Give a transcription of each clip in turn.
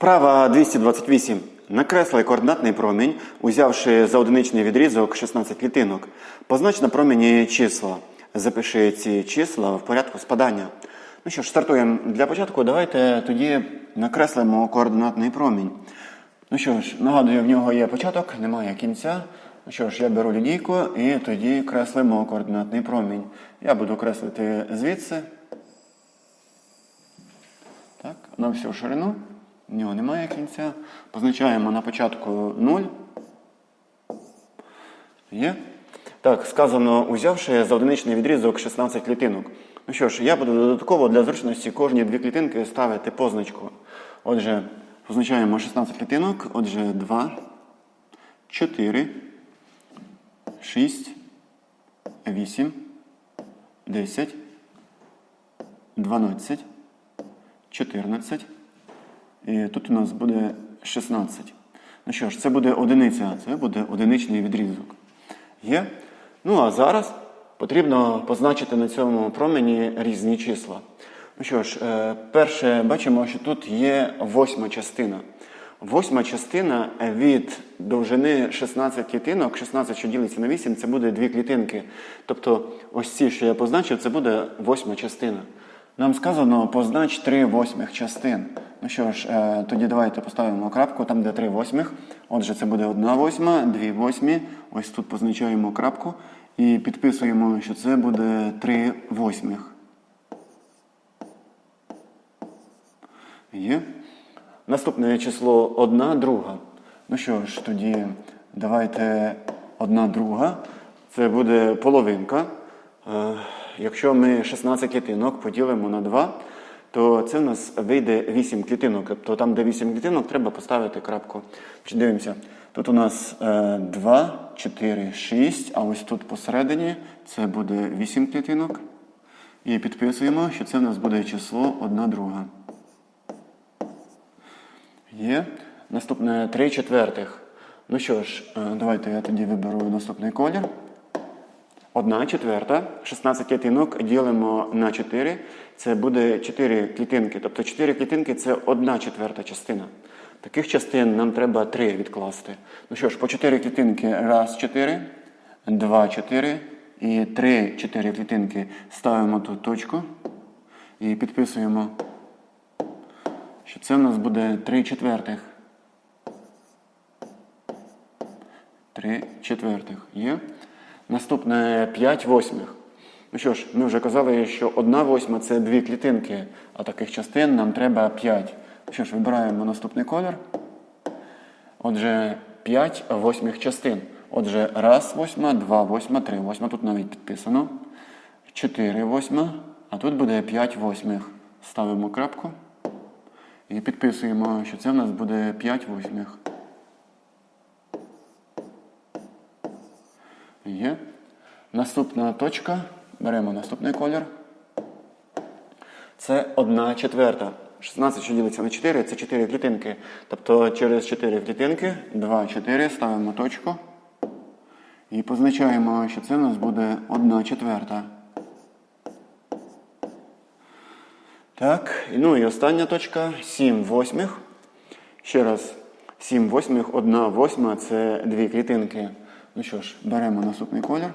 Вправа 228. Накресли координатний промінь, узявши за одиничний відрізок 16 клітинок. Познач на промені числа. Запиши ці числа в порядку спадання. Ну що ж, стартуємо. Для початку давайте тоді накреслимо координатний промінь. Ну що ж, нагадую, в нього є початок, немає кінця. Ну що ж, я беру лінійку і тоді креслимо координатний промінь. Я буду креслити звідси. Так, на всю ширину. Нього немає кінця. Позначаємо на початку 0. Є. Так, сказано, узявши за одиничний відрізок 16 клітинок. Ну що ж, я буду додатково для зручності кожні дві клітинки ставити позначку. Отже, позначаємо 16 клітинок. Отже, 2, 4, 6, 8, 10, 12, 14. І тут у нас буде 16. Ну що ж, це буде одиниця, це буде одиничний відрізок. Є? Ну а зараз потрібно позначити на цьому промені різні числа. Ну що ж, е, перше, бачимо, що тут є восьма частина. Восьма частина від довжини 16 клітинок, 16, що ділиться на 8, це буде дві клітинки. Тобто ось ці, що я позначив, це буде восьма частина. Нам сказано познач 3 восьмих частин. Ну що ж, е, тоді давайте поставимо крапку там, де 3 восьмих. Отже, це буде 1 восьма, 2 восьмі. Ось тут позначаємо крапку і підписуємо, що це буде 3 восьмих. Є. Наступне число 1 друга. Ну що ж, тоді давайте 1 друга. Це буде половинка. Якщо ми 16 клітинок поділимо на 2, то це в нас вийде 8 клітинок. Тобто там, де 8 клітинок, треба поставити крапку. Дивимося. Тут у нас е, 2, 4, 6, а ось тут посередині це буде 8 клітинок. І підписуємо, що це в нас буде число 1 друга. Є. Наступне 3 четвертих. Ну що ж, е, давайте я тоді виберу наступний колір. 1 четверта, 16 клітинок ділимо на 4. Це буде 4 клітинки. Тобто 4 клітинки це 1 четверта частина. Таких частин нам треба 3 відкласти. Ну що ж, по 4 клітинки. Раз, 4, 2, 4 і 3, 4 клітинки ставимо тут точку і підписуємо, що це у нас буде 3 четвертих. 3 четвертих. Є. Наступне 5 восьмих. Ну що ж, ми вже казали, що 1 восьма це дві клітинки, а таких частин нам треба 5. Ну що ж, вибираємо наступний колір. Отже, 5 восьмих частин. Отже, раз восьма, 2 восьма, 3 восьма. Тут навіть підписано. 4 восьма, а тут буде 5 восьмих. Ставимо крапку і підписуємо, що це в нас буде 5 восьмих. Є. Наступна точка. Беремо наступний колір. Це 1 четверта. 16, що ділиться на 4, це 4 клітинки. Тобто через 4 клітинки, 2, 4, ставимо точку. І позначаємо, що це у нас буде 1 четверта. Так, ну і остання точка 7 восьмих. Ще раз, 7 восьмих, 1 восьма це дві клітинки. Ну що ж, беремо наступний колір.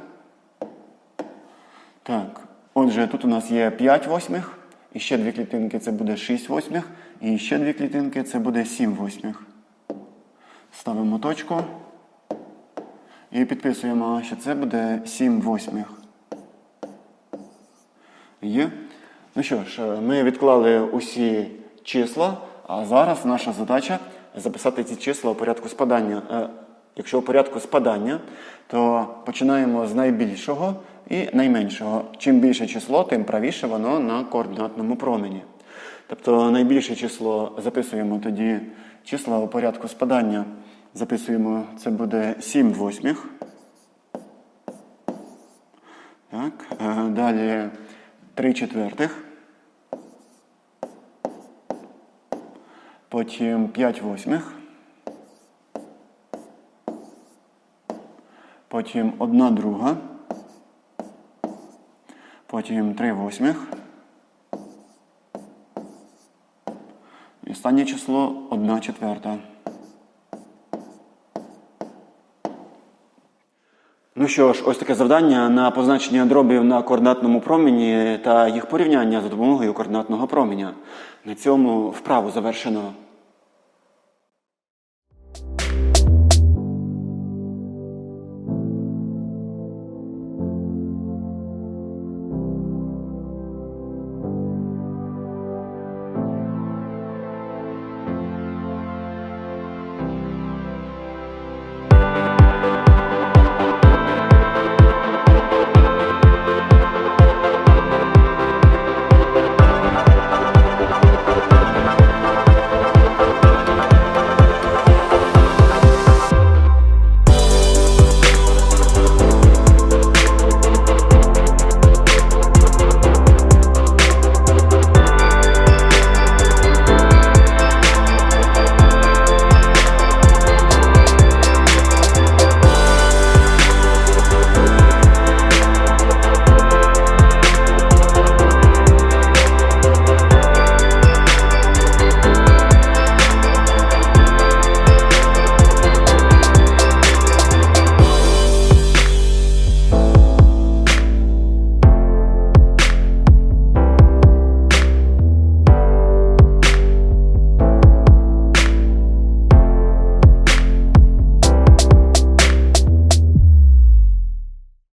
Так, отже, тут у нас є 5 восьмих, і ще дві клітинки це буде 6 восьмих, і ще дві клітинки це буде 7 восьмих. Ставимо точку і підписуємо, що це буде 7 восьмих. Є. Ну що ж, ми відклали усі числа, а зараз наша задача записати ці числа у порядку спадання. Якщо у порядку спадання, то починаємо з найбільшого і найменшого. Чим більше число, тим правіше воно на координатному промені. Тобто найбільше число записуємо тоді числа у порядку спадання. Записуємо, це буде 7 восьмих. Так, е, Далі 3 четвертих. Потім 5 восьмих. Потім 1 друга. Потім 3 восьмих. І Останнє число 1 четверта. Ну що ж, ось таке завдання на позначення дробів на координатному промені та їх порівняння за допомогою координатного променя. На цьому вправу завершено.